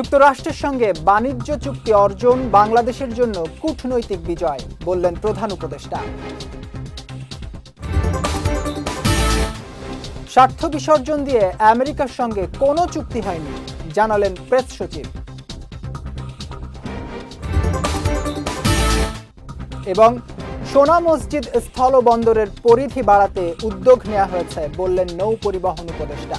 যুক্তরাষ্ট্রের সঙ্গে বাণিজ্য চুক্তি অর্জন বাংলাদেশের জন্য কূটনৈতিক বিজয়, বললেন প্রধান উপদেষ্টা। স্বার্থ বিসর্জন দিয়ে আমেরিকার সঙ্গে কোনো চুক্তি হয়নি, জানালেন প্রেস সচিব। এবং সোনা মসজিদ স্থলবন্দরের পরিধি বাড়াতে উদ্যোগ নেওয়া হয়েছে, বললেন নৌ পরিবহন উপদেষ্টা।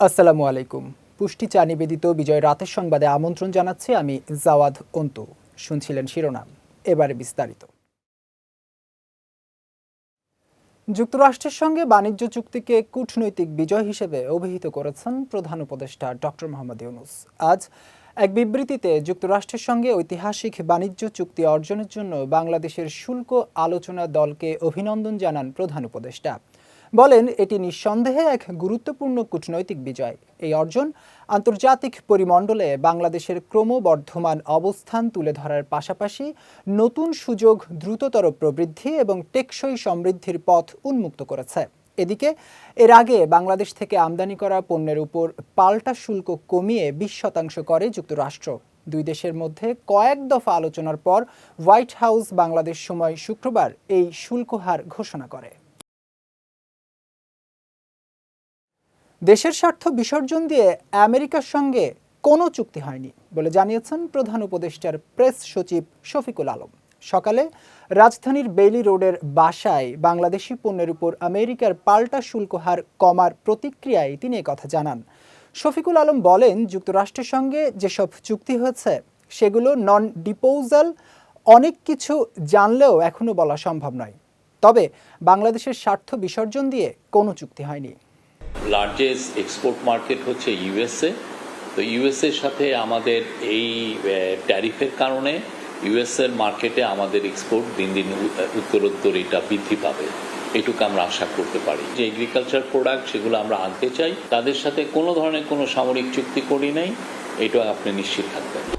আসসালামু আলাইকুম। পুষ্টি চা নিবেদিত বিজয় রাতের সংবাদে আমন্ত্রণ জানাচ্ছি আমি জাওয়াদ অন্তু। শুনছিলেন শিরোনাম। এবারে বিস্তারিত। যুক্তরাষ্ট্রের সঙ্গে বাণিজ্য চুক্তিকে কূটনৈতিক বিজয় হিসেবে অভিহিত করেছেন প্রধান উপদেষ্টা ডক্টর মোহাম্মদ ইউনুস। আজ এক বিবৃতিতে যুক্তরাষ্ট্রের সঙ্গে ঐতিহাসিক বাণিজ্য চুক্তি অর্জনের জন্য বাংলাদেশের শুল্ক আলোচনা দলকে অভিনন্দন জানান প্রধান উপদেষ্টা। বলেন, এটি নিঃসন্দেহে এক গুরুত্বপূর্ণ কূটনৈতিক বিজয়। এই অর্জন আন্তর্জাতিক পরিমণ্ডলে বাংলাদেশের ক্রমবর্ধমান অবস্থান তুলে ধরার পাশাপাশি নতুন সুযোগ দ্রুততর প্রবৃদ্ধি এবং টেকসই সমৃদ্ধির পথ উন্মুক্ত করেছে। এদিকে, এর আগে বাংলাদেশ থেকে আমদানি করা পণ্যের উপর পাল্টা শুল্ক কমিয়ে বিশ শতাংশ করে যুক্তরাষ্ট্র। দুই দেশের মধ্যে কয়েক দফা আলোচনার পর হোয়াইট হাউস বাংলাদেশ সময় শুক্রবার এই শুল্ক হার ঘোষণা করে। দেশের স্বার্থ বিসর্জন দিয়ে আমেরিকার সঙ্গে কোনো চুক্তি হয়নি বলে জানিয়েছেন প্রধান উপদেষ্টার প্রেস সচিব শফিকুল আলম। সকালে রাজধানীর বেইলি রোডের বাসায় বাংলাদেশি পণ্যের উপর আমেরিকার পাল্টা শুল্ক হার কমার প্রতিক্রিয়ায় তিনি কথা জানান। শফিকুল আলম বলেন, যুক্তরাষ্ট্রের সঙ্গে যেসব চুক্তি হয়েছে, সেগুলো নন ডিপোজাল অনেক কিছু জানলেও এখনও বলা সম্ভব নয়। তবে বাংলাদেশের স্বার্থ বিসর্জন দিয়ে কোনো চুক্তি হয়নি। লার্জেস্ট এক্সপোর্ট মার্কেট হচ্ছে ইউএসএ তো ইউএসএর সাথে আমাদের এই ট্যারিফের কারণে ইউএসএর মার্কেটে আমাদের এক্সপোর্ট দিন দিন উত্তরোত্তর এটা বৃদ্ধি পাবে। এটুকু আমরা আশা করতে পারি। যে এগ্রিকালচার প্রোডাক্ট সেগুলো আমরা আনতে চাই, তাদের সাথে কোনো ধরনের কোনো সামরিক চুক্তি করি নাই, এটা আপনি নিশ্চিত থাকবেন।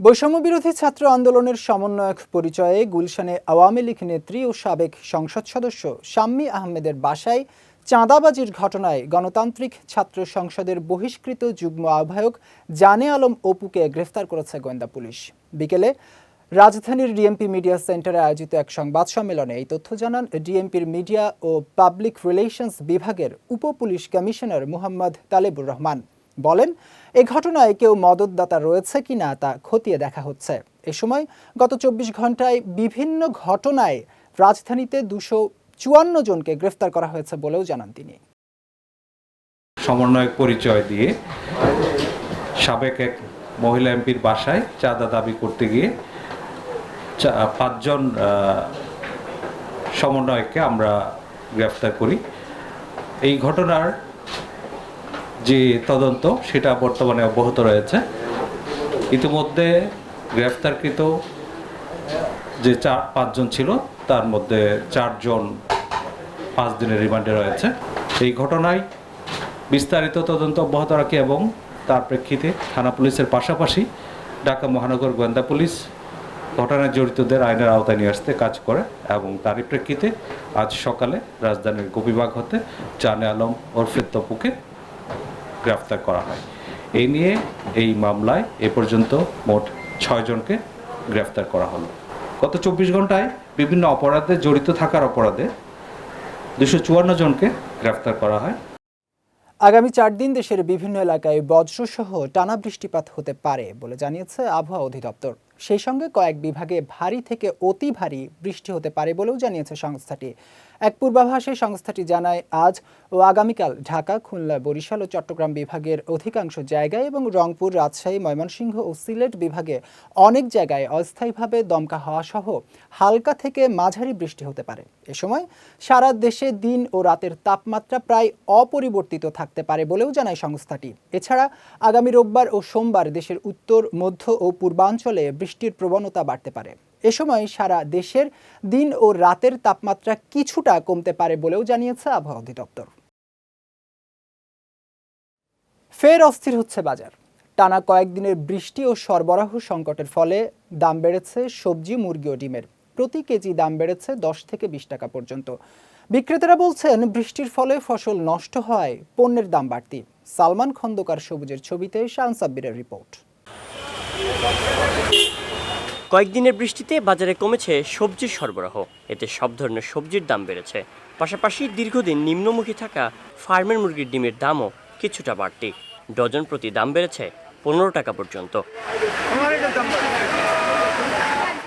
বৈষম্য বিরোধী ছাত্র আন্দোলনের সমন্বয়ক পরিচয়ে গুলশানে আওয়ামী লীগ নেত্রী ও সাবেক সংসদ সদস্য শাম্মী আহমেদের বাসায় চাঁদাবাজির ঘটনায় গণতান্ত্রিক ছাত্র সংসদের বহিষ্কৃত যুগ্ম আহ্বায়ক জানে আলম অপুকে গ্রেফতার করেছে গোয়েন্দা পুলিশ। বিকেলে রাজধানীর ডিএমপি মিডিয়া সেন্টারে আয়োজিত এক সংবাদ সম্মেলনে এই তথ্য জানান ডিএমপির মিডিয়া ও পাবলিক রিলেশনস বিভাগের উপ পুলিশ কমিশনার মুহাম্মদ তালেবুর রহমান। বলেন, এ ঘটনায় কেউ মদতদাতা রয়েছে কিনা তা খতিয়ে দেখা হচ্ছে। এ সময় গত চব্বিশ ঘন্টায় বিভিন্ন ঘটনায় রাজধানীতে দুশো চুয়ান্ন জনকে গ্রেফতার করা হয়েছে বলেও জানান তিনি। সমন্বয়ক পরিচয় দিয়ে সাবেক এক মহিলা এমপির বাসায় চাঁদা দাবি করতে গিয়ে পাঁচজন সমন্বয়ককে আমরা গ্রেফতার করি। এই ঘটনার যে তদন্ত, সেটা বর্তমানে অব্যাহত রয়েছে। ইতিমধ্যে গ্রেফতারকৃত যে চার, পাঁচজন ছিল, তার মধ্যে চারজন পাঁচ দিনের রিমান্ডে রয়েছে। এই ঘটনায় বিস্তারিত তদন্ত অব্যাহত রাখে এবং তার প্রেক্ষিতে থানা পুলিশের পাশাপাশি ঢাকা মহানগর গোয়েন্দা পুলিশ ঘটনায় জড়িতদের আইনের আওতায় নিয়ে আসতে কাজ করে এবং তারই প্রেক্ষিতে আজ সকালে রাজধানীর গোপীবাগ হতে জানে আলম ওরফে তপুকে গ্রেফতার করা হয়। এই নিয়ে এই মামলায় এ পর্যন্ত মোট ছয়জনকে গ্রেফতার করা হলো। গত চব্বিশ ঘন্টায় বিভিন্ন অপরাধে জড়িত থাকার অপরাধে দুশো চুয়ান্ন জনকে গ্রেফতার করা হয়। আগামী চার দিন দেশের বিভিন্ন এলাকায় বজ্রসহ টানা বৃষ্টিপাত হতে পারে বলে জানিয়েছে আবহাওয়া অধিদপ্তর। সেই সঙ্গে কয়েক বিভাগে ভারী থেকে অতি ভারী বৃষ্টি হতে পারে বলেও জানিয়েছে সংস্থাটি। এক পূর্বাভাসে সংস্থাটি জানায়, আজ ও আগামীকাল ঢাকা, খুলনা, বরিশাল ও চট্টগ্রাম বিভাগের অধিকাংশ জায়গায় এবং রংপুর, রাজশাহী, ময়মনসিংহ ও সিলেট বিভাগে অনেক জায়গায় অস্থায়ীভাবে দমকা হওয়া সহ হালকা থেকে মাঝারি বৃষ্টি হতে পারে। এ সময় সারা দেশে দিন ও রাতের তাপমাত্রা প্রায় অপরিবর্তিত থাকতে পারে বলেও জানায় সংস্থাটি। এছাড়া আগামী রোববার ও সোমবার দেশের উত্তর, মধ্য ও পূর্বাঞ্চলে বৃষ্টির প্রবণতা বাড়তে পারে। এ সময় সারা দেশের দিন ও রাতের তাপমাত্রা কিছুটা কমতে পারে বলেও জানিয়েছে আবহাওয়া অধিদপ্তর। ফের অস্থির হচ্ছে বাজার। টানা কয়েকদিনের বৃষ্টি ও সরবরাহ সংকটের ফলে দাম বেড়েছে সবজি, মুরগি ও ডিমের। প্রতি কেজি দাম বেড়েছে দশ থেকে বিশ টাকা পর্যন্ত। বিক্রেতারা বলছেন, বৃষ্টির ফলে ফসল নষ্ট হয়, পণ্যের দাম বাড়তি। সালমান খন্দকার সবুজের ছবিতে শান সাব্বিরের রিপোর্ট। কয়েকদিনের বৃষ্টিতে বাজারে কমেছে সবজির সরবরাহ। এতে সব ধরনের সবজির দাম বেড়েছে। পাশাপাশি দীর্ঘদিন নিম্নমুখী থাকা ফার্মের মুরগির ডিমের দামও কিছুটা বাড়তি। ডজন প্রতি দাম বেড়েছে পনেরো টাকা পর্যন্ত।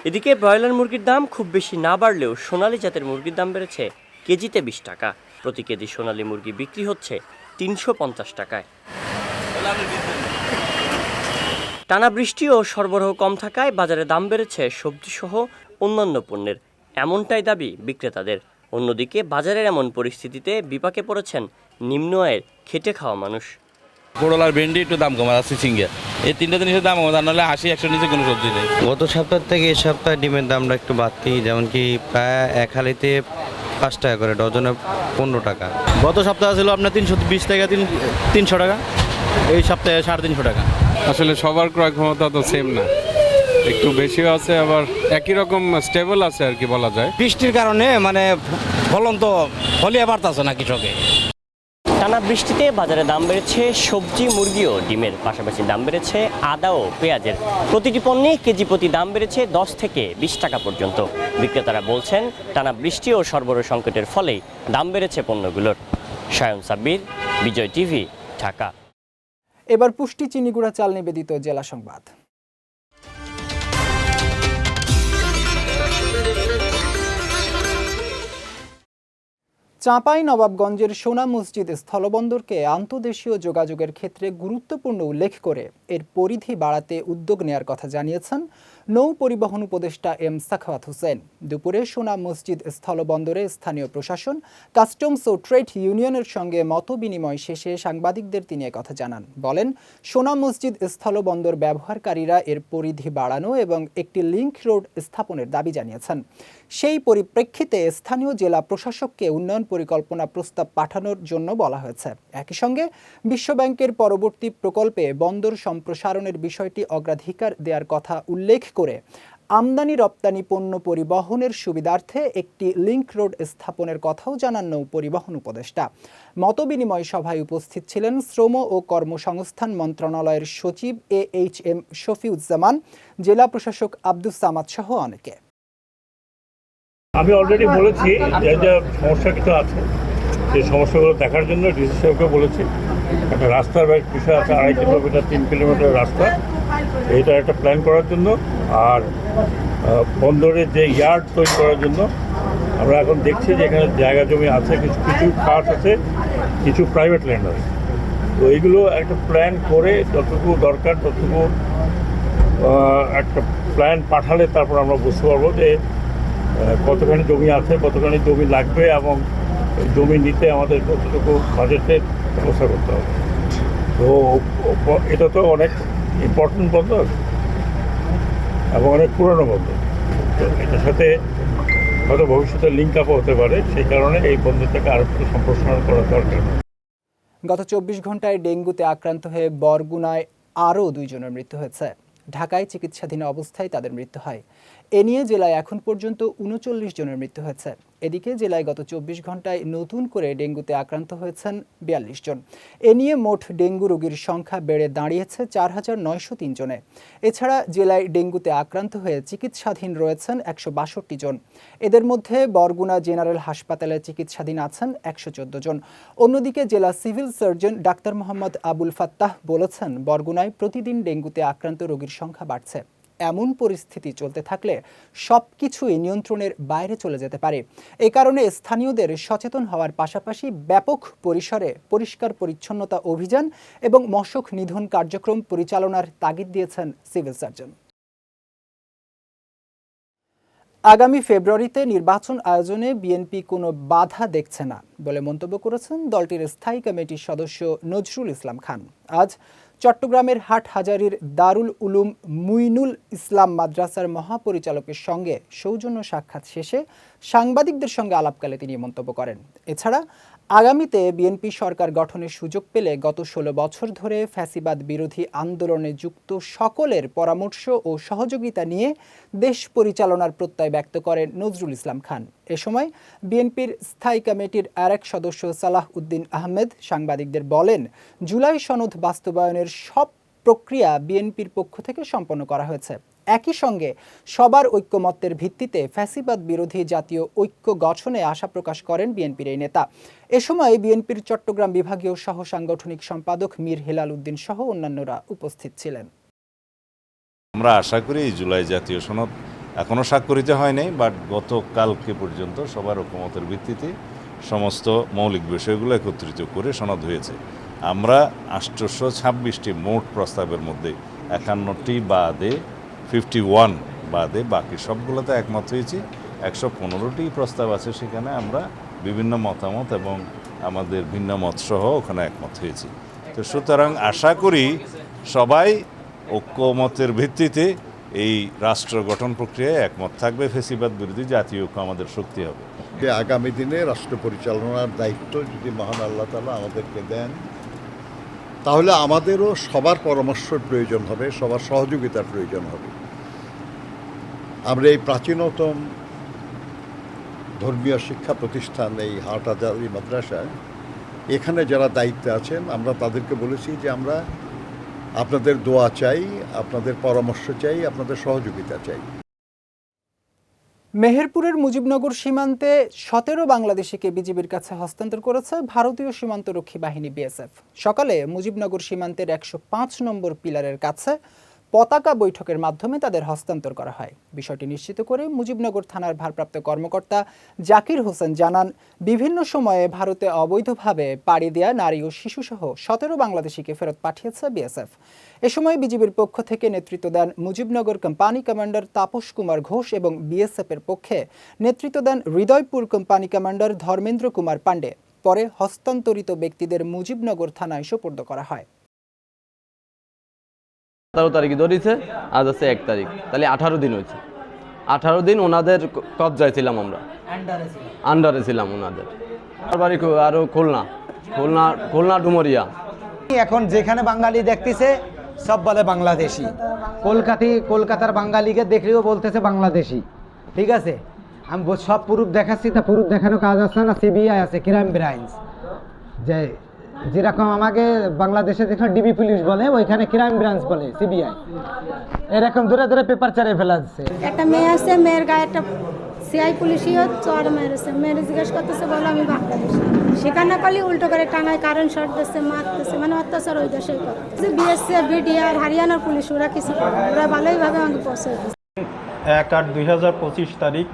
এদিকে ব্রয়লার মুরগির দাম খুব বেশি না বাড়লেও সোনালী জাতের মুরগির দাম বেড়েছে কেজিতে বিশ টাকা। প্রতি কেজি সোনালী মুরগি বিক্রি হচ্ছে তিনশো পঞ্চাশ টাকায়। টানা বৃষ্টি ও সরবরাহ কম থাকায় বাজারে দাম বেড়েছে সবজিসহ অন্যান্য পণ্যের। এমনটাই দাবি বিক্রেতাদের। অন্যদিকে বাজারের এমন পরিস্থিতিতে বিপাকে পড়েছেন নিম্ন আয়ের খেটে খাওয়া মানুষ। পটল আর ভেন্ডি একটু দাম কম আছে সিঙ্গা। এই তিনটা জিনিসের দাম কম নাহলে আশি একশো নিচে কোনো সবজি নেই। গত সপ্তাহ থেকে এই সপ্তাহে ডিমের দামটা একটু বাড়তি যেমন কি প্রায় এক হালিতে পাঁচ টাকা করে ডজনে পনেরো টাকা। গত সপ্তাহে ছিল আপনার তিনশো বিশ থেকে তিন তিনশো টাকা এই সপ্তাহে সাড়ে তিনশো টাকা। আসলে সবার ক্রয় ক্ষমতা তো সেম না। একটু বেশিও আছে আবার একই রকম স্টেবল আছে আর কি বলা যায়। বৃষ্টির কারণে মানে ফলন তো ফলিয়ে বাড়তেছে না কৃষকে। টানা বৃষ্টিতে বাজারে দাম বেড়েছে সবজি মুরগি ও ডিমের পাশাপাশি দাম বেড়েছে আদা ও পেঁয়াজের। প্রতিটি পণ্যে কেজি প্রতি দাম বেড়েছে দশ থেকে বিশ টাকা পর্যন্ত। বিক্রেতারা বলছেন টানা বৃষ্টি ও সরবরাহ সংকটের ফলেই দাম বেড়েছে পণ্যগুলোর। সায়ন সাব্বির বিজয় টিভি ঢাকা। এবার পুষ্টি চিনিগুড়া চাল নিবেদিত জেলা সংবাদ। চাঁপাই নবাবগঞ্জের সোনা মসজিদ স্থলবন্দরকে আন্তদেশীয় যোগাযোগের ক্ষেত্রে গুরুত্বপূর্ণ উল্লেখ করে এর পরিধি বাড়াতে উদ্যোগ নেয়ার কথা জানিয়েছেন নৌ পরিবহন উপদেষ্টা এম সাখাওয়াত হোসেন। দুপুরে সোনা মসজিদ স্থলবন্দরে স্থানীয় প্রশাসন, কাস্টমস ও ট্রেড ইউনিয়নের সঙ্গে মত বিনিময় শেষে সাংবাদিকদের তিনি কথা জানান। বলেন, সোনা মসজিদ স্থলবন্দর ব্যবহারকারীরা এর পরিধি বাড়ানো এবং একটি লিংক রোড স্থাপনের দাবি জানিয়েছেন। সেই পরিপ্রেক্ষিতে স্থানীয় জেলা প্রশাসককে উন্নয়ন পরিকল্পনা প্রস্তাব পাঠানোর জন্য বলা হয়েছে। একই সঙ্গে বিশ্বব্যাংকের পরবর্তী প্রকল্পে বন্দর সম্প্রসারণের বিষয়টি অগ্রাধিকার দেওয়ার কথা উল্লেখ করে আমদানি রপ্তানি পণ্য পরিবহনের সুবিধার্থে একটি লিংক রোড স্থাপনের কথাও জানান নৌ পরিবহন উপদেষ্টা। মতবিনিময় সভায় উপস্থিত ছিলেন শ্রম ও কর্মসংস্থান মন্ত্রণালয়ের সচিব এ এইচ এম শফিউজ্জামান, জেলা প্রশাসক আব্দুস সামাদ সহ অনেকে। আমি অলরেডি বলেছি যে যে সমস্যা কিছু আছে সেই সমস্যাগুলো দেখার জন্য ডিসি সাহেবকে বলেছি। একটা রাস্তার বিষয় আছে আড়াই কিলোমিটার তিন কিলোমিটার রাস্তা। এটা একটা প্ল্যান করার জন্য। আর আহ, বন্দরের যে ইয়ার্ড তৈরি করার জন্য আমরা এখন দেখছি যে এখানে জায়গা জমি আছে কিছু কিছু পার্ট আছে কিছু প্রাইভেট ল্যান্ড আছে তো এইগুলো একটা প্ল্যান করে যতটুকু দরকার ততটুকু একটা প্ল্যান পাঠালে তারপর আমরা বুঝতে পারব যে কতখানি জমি আছে, কতখানি জমি লাগবে এবং জমি নিতে আমাদের কতটুকু বাজেটের ব্যবস্থা করতে হবে। তো এটা তো অনেক ইম্পর্টেন্ট বন্দর এবং অনেক পুরনো বন্দর। এটার সাথে হয়তো ভবিষ্যতে লিঙ্ক আপও হতে পারে, সেই কারণে এই বন্দরটাকে আরও একটু সম্প্রসারণ করা দরকার। গত চব্বিশ ঘন্টায় ডেঙ্গুতে আক্রান্ত হয়ে বরগুনায় আরও দুইজনের মৃত্যু হয়েছে। ঢাকায় চিকিৎসাধীন অবস্থায় তাদের মৃত্যু হয়। এ নিয়ে জেলায় এখন পর্যন্ত উনচল্লিশ জনের মৃত্যু হয়েছে। এদিকে জেলায় গত চব্বিশ ঘন্টায় নতুন করে ডেঙ্গুতে আক্রান্ত হয়েছেন বিয়াল্লিশ জন। এ নিয়ে মোট ডেঙ্গু রোগীর সংখ্যা বেড়ে দাঁড়িয়েছে চার হাজার নয়শো তিন জনে। এছাড়া জেলায় ডেঙ্গুতে আক্রান্ত হয়ে চিকিৎসাধীন রয়েছেন একশো বাষট্টি জন। এদের মধ্যে বরগুনা জেনারেল হাসপাতালে চিকিৎসাধীন আছেন একশো চোদ্দ জন। অন্যদিকে জেলা civil surgeon doctor Mohammad Abul Fattah বলেছেন, বরগুনায় প্রতিদিন ডেঙ্গুতে আক্রান্ত রোগীর সংখ্যা বাড়ছে। এমন পরিস্থিতি চলতে থাকলে সব কিছুই নিয়ন্ত্রণের বাইরে চলে যেতে পারে। এ কারণে স্থানীয়দের সচেতন হওয়ার পাশাপাশি ব্যাপক পরিসরে পরিষ্কার পরিচ্ছন্নতা অভিযান এবং মশক নিধন কার্যক্রম পরিচালনার তাগিদ দিয়েছেন সিভিল সার্জন। আগামী ফেব্রুয়ারিতে নির্বাচন আয়োজনে বিএনপি কোনো বাধা দেখছে না বলে মন্তব্য করেছেন দলটির স্থায়ী কমিটির সদস্য নজরুল ইসলাম খান। আজ চট্টগ্রামের হাটহাজারির দারুল উলুম মুইনুল ইসলাম মাদ্রাসার মহাপরিচালকের সঙ্গে সৌজন্য সাক্ষাৎ শেষে সাংবাদিকদের সঙ্গে আলাপকালে তিনি মন্তব্য করেন। এছাড়া আগামীতে বিএনপি সরকার গঠনের সুযোগ পেলে গত ষোলো বছর ধরে ফ্যাসিবাদ বিরোধী আন্দোলনে যুক্ত সকলের পরামর্শ ও সহযোগিতা নিয়ে দেশ পরিচালনার প্রত্যয় ব্যক্ত করেন নজরুল ইসলাম খান। এ সময় বিএনপির স্থায়ী কমিটির আরেক সদস্য সালাহ উদ্দিন আহমেদ সাংবাদিকদের বলেন, জুলাই সনদ বাস্তবায়নের সব প্রক্রিয়া বিএনপির পক্ষ থেকে সম্পন্ন করা হয়েছে। একই সঙ্গে সবার ঐক্যমত্যের ভিত্তিতে ফ্যাসিবাদ বিরোধী জাতীয় ঐক্য গঠনে আশা প্রকাশ করেন বিএনপির এই নেতা। এ সময় বিএনপির চট্টগ্রাম বিভাগীয় সহ সাংগঠনিক সম্পাদক মীর হেলাল উদ্দিন সহ অন্যান্যরা উপস্থিত ছিলেন। আমরা আশা করি জুলাই জাতীয় সনদ এখনও স্বাক্ষরিত হয় নাই বাট গতকালকে পর্যন্ত সবার ঐক্যমতের ভিত্তিতে সমস্ত মৌলিক বিষয়গুলো একত্রিত করে সনদ হয়েছে। আমরা আষ্টশো ছাব্বিশটি মোট প্রস্তাবের মধ্যে একান্নটি বাদে ফিফটি ওয়ান বাদে বাকি সবগুলোতে একমত হয়েছি। একশো পনেরোটি প্রস্তাব আছে সেখানে আমরা বিভিন্ন মতামত এবং আমাদের ভিন্ন মত সহ ওখানে একমত হয়েছি। তো সুতরাং আশা করি সবাই ঐক্যমতের ভিত্তিতে এই রাষ্ট্র গঠন প্রক্রিয়ায় একমত থাকবে। ফেসিবাদ বিরোধী জাতীয় ঐক্য আমাদের শক্তি হবে। আগামী দিনে রাষ্ট্র পরিচালনার দায়িত্ব যদি মহান আল্লাহ তালা আমাদেরকে দেন তাহলে আমাদেরও সবার পরামর্শের প্রয়োজন হবে, সবার সহযোগিতার প্রয়োজন হবে। আমরা এই প্রাচীনতম ধর্মীয় শিক্ষা প্রতিষ্ঠান এই হাটাজারি মাদ্রাসায়, এখানে যারা দায়িত্বে আছেন, আমরা তাদেরকে বলেছি যে আমরা আপনাদের দোয়া চাই, আপনাদের পরামর্শ চাই, আপনাদের সহযোগিতা চাই। মেহেরপুরের মুজিবনগর সীমান্তে সতেরো বাংলাদেশিকে বিজিবির কাছে হস্তান্তর করেছে ভারতীয় সীমান্তরক্ষী বাহিনী বিএসএফ। সকালে মুজিবনগর সীমান্তের একশো পাঁচ নম্বর পিলারের কাছে পতাকা বৈঠকের মাধ্যমে তাদের হস্তান্তর করা হয়। বিষয়টি নিশ্চিত করে মুজিবনগর থানার ভারপ্রাপ্ত কর্মকর্তা জাকির হোসেন জানান, বিভিন্ন সময়ে ভারতে অবৈধভাবে পাড়ি দেয়া নারী ও শিশুসহ সতেরো বাংলাদেশিকে ফেরত পাঠিয়েছে বিএসএফ। এ সময় বিজিবির পক্ষ থেকে নেতৃত্ব দেন মুজিবনগর কোম্পানি কমান্ডার তাপস কুমার ঘোষ এবং বিএসএফের পক্ষে নেতৃত্ব দেন হৃদয়পুর কোম্পানি কমান্ডার ধর্মেন্দ্র কুমার পাণ্ডে। পরে হস্তান্তরিত ব্যক্তিদের মুজিবনগর থানায় সোপর্দ করা হয়। সতেরো তারিখে ধরেছে আজ আছে এক তারিখ। তাহলে আঠারো দিন হয়েছে। আঠারো দিন ওনাদের কবজায় ছিলাম আমরা। আন্ডারে ছিলাম। ওনাদের। আমার বাড়ি খু- আরও খুলনা। খুলনা খুলনা ডুমরিয়া। এখন যেখানে বাঙালি দেখতেছে সব বলে বাংলাদেশি। কলকাতি কলকাতার বাঙালিকে দেখলেও বলতেছে বাংলাদেশি। ঠিক আছে? আমি সব প্রুফ দেখাচ্ছি তা প্রুফ দেখানো কাজ আছে না? সিবিআই আছে ক্রাইম ব্রাঞ্চ যে যেরকম আমাকে বাংলাদেশে যেখানে ডিবি পুলিশ বলে ওইখানে ক্রাইম ব্রাঞ্চ বলে সিবিআই এরকম দূরে দূরে পেপার চারে ফেলা যাচ্ছে একটা মেয়ে আছে মেয়ের গায়ে একটা সিআই পুলিশিও চর মেরেছে মেয়ের জিজ্ঞেস করতেছে বলো আমি বাংলাদেশ। সেখানে করলে উল্টো করে টাঙায় কারেন্ট শর্ট দিচ্ছে মারতেছে মানে অত্যাচার ওই দেশেই করে বিএসএফ বিডিআর হরিয়ানার পুলিশ ওরা কিছু ওরা ভালোইভাবে আমাকে পৌঁছে এক আট দুই হাজার পঁচিশ তারিখ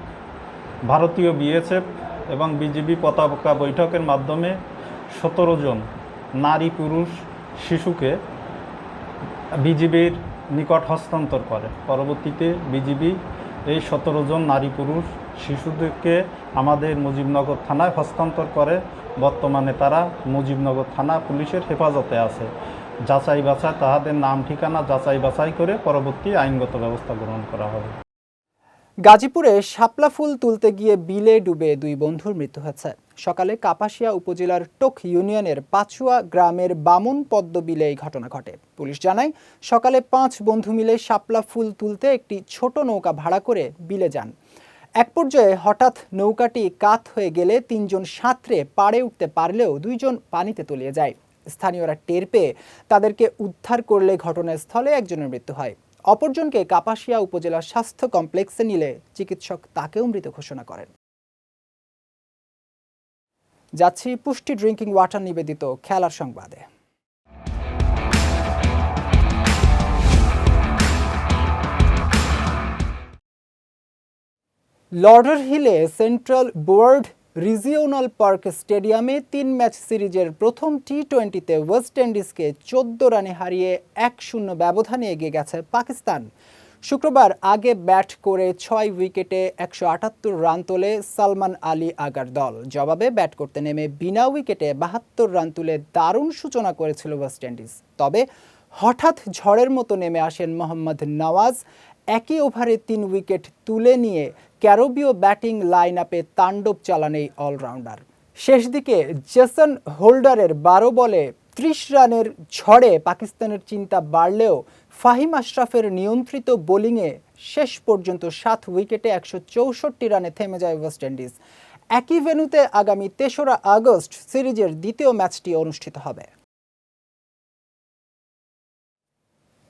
ভারতীয় বিএসএফ এবং বিজিবি পতাকা বৈঠকের মাধ্যমে সতেরো জন নারী পুরুষ শিশুকে বিজিবির নিকট হস্তান্তর করে। পরবর্তীতে বিজিবি এই সতেরো জন নারী পুরুষ শিশুদেরকে আমাদের মুজিবনগর থানায় হস্তান্তর করে। বর্তমানে তারা মুজিবনগর থানা পুলিশের হেফাজতে আছে। যাচাই বাছাই তাহাদের নাম ঠিকানা যাচাই বাছাই করে পরবর্তী আইনগত ব্যবস্থা গ্রহণ করা হবে। গাজীপুরে শাপলা ফুল তুলতে গিয়ে বিলে ডুবে দুই বন্ধুর মৃত্যু হয়েছে। সকালে কাপাসিয়া উপজেলার টোক ইউনিয়নের পাচুয়া গ্রামের বামুন পদ্ম বিলে এই ঘটনা ঘটে। পুলিশ জানায়, সকালে পাঁচ বন্ধু মিলে শাপলা ফুল তুলতে একটি ছোট নৌকা ভাড়া করে বিলে যান। এক পর্যায়ে হঠাৎ নৌকাটি কাত হয়ে গেলে তিনজন সাঁতরে পাড়ে উঠতে পারলেও দুইজন পানিতে তলিয়ে যায়। স্থানীয়রা টের পেয়ে তাদেরকে উদ্ধার করলে ঘটনাস্থলে একজনের মৃত্যু হয়। অপরজনকে কাপাসিয়া উপজেলা স্বাস্থ্য কমপ্লেক্সে নিলে চিকিৎসক তাকেও মৃত ঘোষণা করেন। যাচ্ছি পুষ্টি ড্রিঙ্কিং ওয়াটার নিবেদিত খেলার সংবাদে। লর্ডার হিলে সেন্ট্রাল বোর্ড রিজিওনাল পার্ক স্টেডিয়ামে তিন ম্যাচ সিরিজের প্রথম টি টোয়েন্টিতে ওয়েস্ট ইন্ডিজকে চোদ্দ রানে হারিয়ে এক শূন্য ব্যবধানে এগিয়ে গেছে পাকিস্তান। শুক্রবার আগে ব্যাট করে ছয় উইকেটে একশো আটাত্তর রান তোলে সালমান আলী আগার দল। জবাবে ব্যাট করতে নেমে বিনা উইকেটে বাহাত্তর রান তুলে দারুণ সূচনা করেছিল ওয়েস্ট ইন্ডিজ। তবে হঠাৎ ঝড়ের মতো নেমে আসেন মোহাম্মদ নওয়াজ একই ওভারে তিন উইকেট তুলে নিয়ে ক্যারোবীয় ব্যাটিং লাইন আপে তাণ্ডব চালান এই অলরাউন্ডার। শেষ দিকে জেসন হোল্ডারের বারো বলে ত্রিশ রানের ঝড়ে পাকিস্তানের চিন্তা বাড়লেও ফাহিম আশরাফের নিয়ন্ত্রিত বোলিংয়ে শেষ পর্যন্ত সাত উইকেটে একশো চৌষট্টি রানে থেমে যায় ওয়েস্ট ইন্ডিজ। একই ভেন্যুতে আগামী তেসরা আগস্ট সিরিজের দ্বিতীয় ম্যাচটি অনুষ্ঠিত হবে।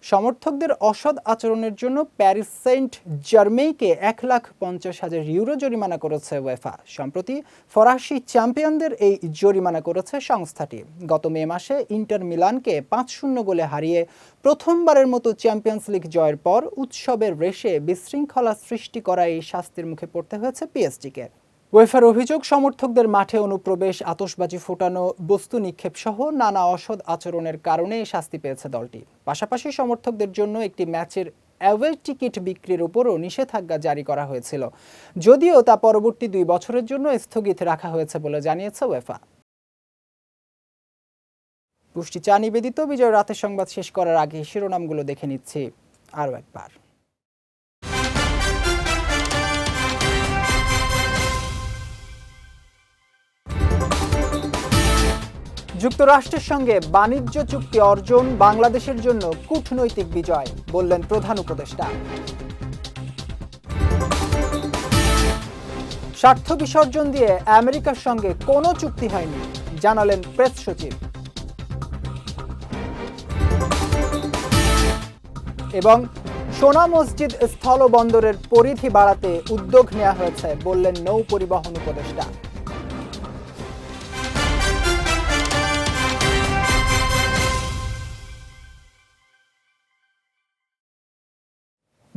সমর্থকদের অসৎ আচরণের জন্য প্যারিস সেন্ট জার্মেইকে এক লাখ পঞ্চাশ হাজার ইউরো জরিমানা করেছে ওয়েফা সম্প্রতি ফরাসি চ্যাম্পিয়নদের এই জরিমানা করেছে সংস্থাটি। গত মে মাসে ইন্টার মিলানকে পাঁচ শূন্য গোলে হারিয়ে প্রথমবারের মতো চ্যাম্পিয়ন্স লিগ জয়ের পর উৎসবের রেশে বিশৃঙ্খলা সৃষ্টি করা এই শাস্তির মুখে পড়তে হয়েছে পিএসজিকে। ওয়েফার অভিযোগ, সমর্থকদের মাঠে অনুপ্রবেশ, আতশবাজি ফোটানো, বস্তু নিক্ষেপ সহ নানা অসৎ আচরণের কারণে শাস্তি পেয়েছে দলটি। পাশাপাশি সমর্থকদের জন্য একটি ম্যাচের অ্যাওয়ে টিকিট বিক্রির উপরও নিষেধাজ্ঞা জারি করা হয়েছিল। যদিও তা পরবর্তী দুই বছরের জন্য স্থগিত রাখা হয়েছে বলে জানিয়েছে ওয়েফা। পুষ্টি চা নিবেদিত, বিজয় রাতের সংবাদ শেষ করার আগে শিরোনামগুলো দেখে নিচ্ছি। আরও একবার। যুক্তরাষ্ট্রের সঙ্গে বাণিজ্য চুক্তি অর্জন বাংলাদেশের জন্য কূটনৈতিক বিজয়, বললেন প্রধান উপদেষ্টা। স্বার্থ বিসর্জন দিয়ে আমেরিকার সঙ্গে কোনো চুক্তি হয়নি, জানালেন প্রেস সচিব। এবং সোনা মসজিদ স্থলবন্দরের পরিধি বাড়াতে উদ্যোগ নেওয়া হয়েছে, বললেন নৌ পরিবহন উপদেষ্টা।